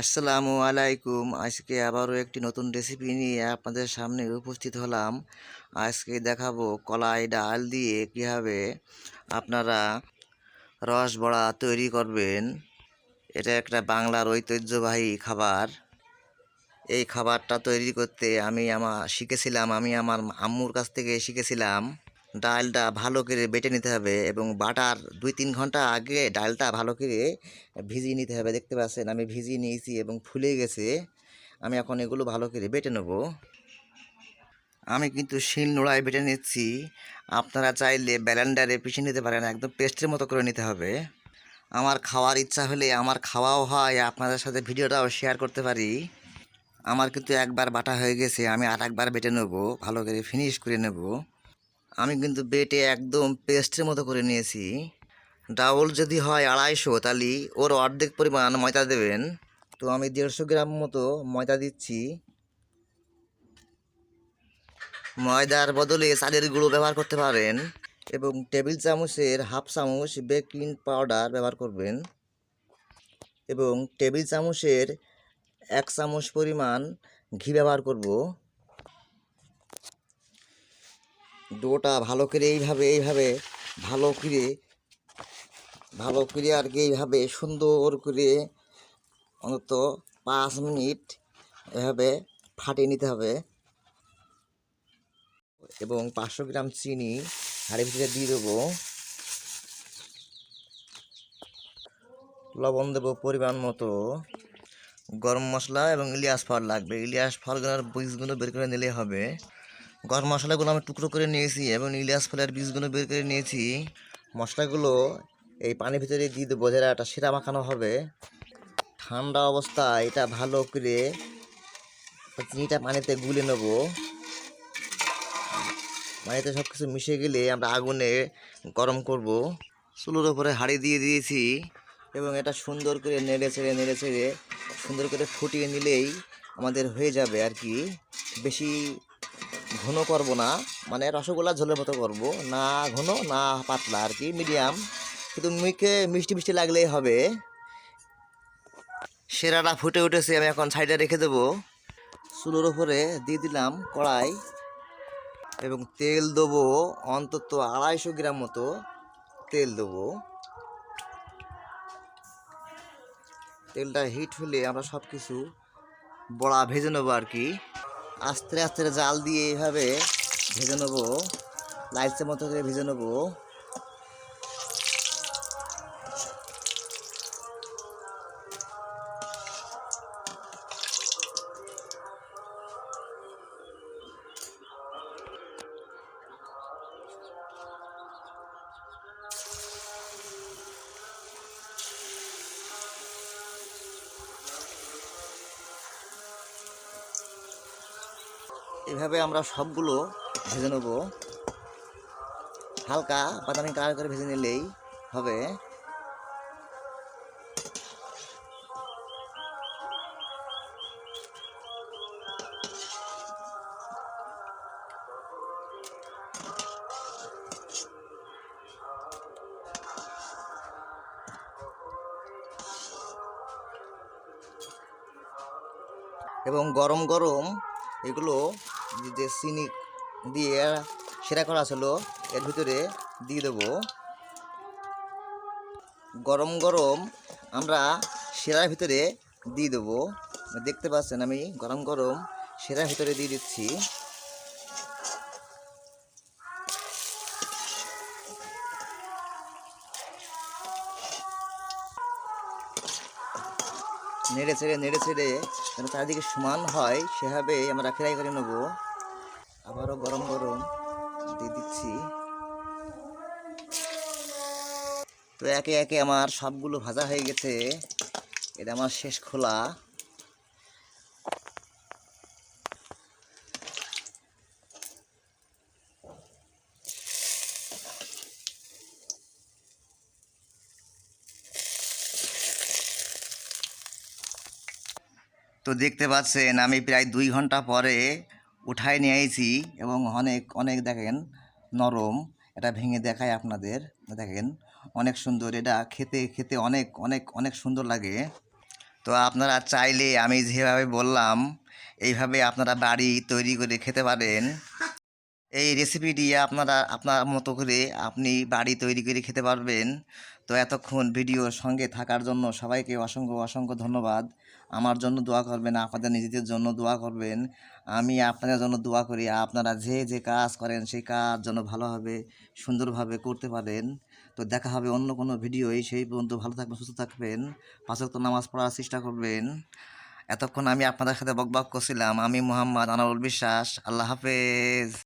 আসসালামু আলাইকুম। আজকে আবারও একটি নতুন রেসিপি নিয়ে আপনাদের সামনে উপস্থিত হলাম। আজকে দেখাবো কলাই ডাল দিয়ে কীভাবে আপনারা রস বড়া তৈরি করবেন। এটা একটা বাংলার ঐতিহ্যবাহী খাবার। এই খাবারটা তৈরি করতে আমি আমার শিখেছিলাম, আমি আমার আম্মুর কাছ থেকে শিখেছিলাম। ডালটা ভালো করে বেটে নিতে হবে এবং বাটার দুই তিন ঘণ্টা আগে ডালটা ভালো করে ভিজিয়ে নিতে হবে। দেখতে পাচ্ছেন, আমি ভিজিয়ে নিয়েছি এবং ফুলে গেছে। আমি এখন এগুলো ভালো করে বেটে নেব। আমি কিন্তু শিল নোড়ায় বেটে নিচ্ছি। আপনারা চাইলে ব্যালেন্ডারে পিছিয়ে নিতে পারেন, একদম পেস্টের মতো করে নিতে হবে। আমার খাওয়ার ইচ্ছা হলে আমার খাওয়াও হয়, আপনাদের সাথে ভিডিওটাও শেয়ার করতে পারি। আমার কিন্তু একবার বাটা হয়ে গেছে, আমি আর একবার বেটে নেব, ভালো করে ফিনিশ করে নেব। আমি কিন্তু বেটে একদম পেস্টের মতো করে নিয়েছি। ডাউল যদি হয় আড়াইশো, তাহলে ওর অর্ধেক পরিমাণ ময়দা দেবেন। তো আমি দেড়শো গ্রাম মতো ময়দা দিচ্ছি। ময়দার বদলে চালের গুঁড়ো ব্যবহার করতে পারেন এবং টেবিল চামচের হাফ চামচ বেকিং পাউডার ব্যবহার করবেন এবং টেবিল চামচের এক চামচ পরিমাণ ঘি ব্যবহার করব। ডোটা ভালো করে এইভাবে এইভাবে ভালো করে ভালো করে আর কি এইভাবে সুন্দর করে অন্তত পাঁচ মিনিট এভাবে ফাটিয়ে নিতে হবে। এবং পাঁচশো গ্রাম চিনি হাড়ি ভিতরে দিয়ে দেবো। লবণ দেবো পরিমাণ মতো। গরম মশলা এবং ইলিয়াস ফল লাগবে। ইলিয়াস ফলগুলোর বীজগুলো বের করে নিলে হবে। গরম মশলাগুলো আমি টুকরো করে নিয়েছি এবং ইলিয়াস ফলের বীজগুলো বের করে নিয়েছি। মশলাগুলো এই পানির ভিতরে দিয়ে দেবো যেটা একটা সেরা মাখানো হবে। ঠান্ডা অবস্থায় এটা ভালো করে চিনিটা পানিতে গুলে নেব। পানিতে সব কিছু মিশে গেলে আমরা আগুনে গরম করব। চুলোর ওপরে হাঁড়ি দিয়ে দিয়েছি এবং এটা সুন্দর করে নেড়ে ছেড়ে নেড়ে ছেড়ে সুন্দর করে ফুটিয়ে নিলেই আমাদের হয়ে যাবে আর কি। বেশি ঘন করব না মানে রসগোল্লা ঝোলের মতো করব। না ঘন, না পাতলা, আর কি মিডিয়াম কিন্তু মুখে মিষ্টি মিষ্টি লাগলেই হবে। সেরাটা ফুটে উঠেছে, আমি এখন সাইডে রেখে দেবো। চুলোর ওপরে দিয়ে দিলাম কড়াই এবং তেল দেবো, অন্তত আড়াইশো গ্রাম মতো তেল দেবো। তেলটা হিট হলে আমরা সব কিছু বড়া ভেজে নেব আর কি। আস্তে আস্তে জাল দিয়ে এইভাবে ভেজে নেব। লাইটের মতো করে ভেজে নেব। এভাবে আমরা সবগুলো ভেজে নেব। হালকা বাদামি কালার করে ভেজে নিলেই হবে। এবং গরম গরম এগুলো যে- চিনি দিয়ে সেরা করা ছিল এর ভিতরে দিয়ে দেবো গরম গরম আমরা সেরার ভিতরে দিয়ে দেবো। দেখতে পাচ্ছেন আমি গরম গরম সেরার ভিতরে দিয়ে দিচ্ছি। নেড়ে ছেড়ে নেড়ে ছেড়ে যেন চারিদিকে সমান হয়, সেভাবে আমরা ফ্রাই করে নেব। আবারও গরম গরম দিয়ে দিচ্ছি। তো একে একে আমার সবগুলো ভাজা হয়ে গেছে। এটা আমার শেষ খোলা। তো দেখতে পাচ্ছেন, আমি প্রায় দুই ঘণ্টা পরে উঠাই নিয়ে আইছি এবং অনেক অনেক দেখেন নরম, এটা ভেঙে দেখায় আপনাদের, দেখেন অনেক সুন্দর, এটা খেতে খেতে অনেক অনেক অনেক সুন্দর লাগে। তো আপনারা চাইলে আমি যেভাবে বললাম, এইভাবে আপনারা বাড়ি তৈরি করে খেতে পারেন। এই রেসিপিটি আপনারা, আপনার মতো করে আপনি বাড়ি তৈরি করে খেতে পারবেন। তো এতক্ষণ ভিডিওর সঙ্গে থাকার জন্য সবাইকে অসংখ্য অসংখ্য ধন্যবাদ। আমার জন্য দোয়া করবেন, আপনাদের নিজেদের জন্য দোয়া করবেন। আমি আপনাদের জন্য দোয়া করি, আপনারা যে যে কাজ করেন সেই কাজ যেন ভালোভাবে সুন্দরভাবে করতে পারেন। তো দেখা হবে অন্য কোনো ভিডিওই সেই পর্যন্ত। ভালো থাকবেন, সুস্থ থাকবেন। পাঁচক্ত নামাজ পড়ার চেষ্টা করবেন। এতক্ষণ আমি আপনাদের সাথে বকবক করছিলাম। আমি মোহাম্মদ আনারুল বিশ্বাস। আল্লাহ হাফেজ।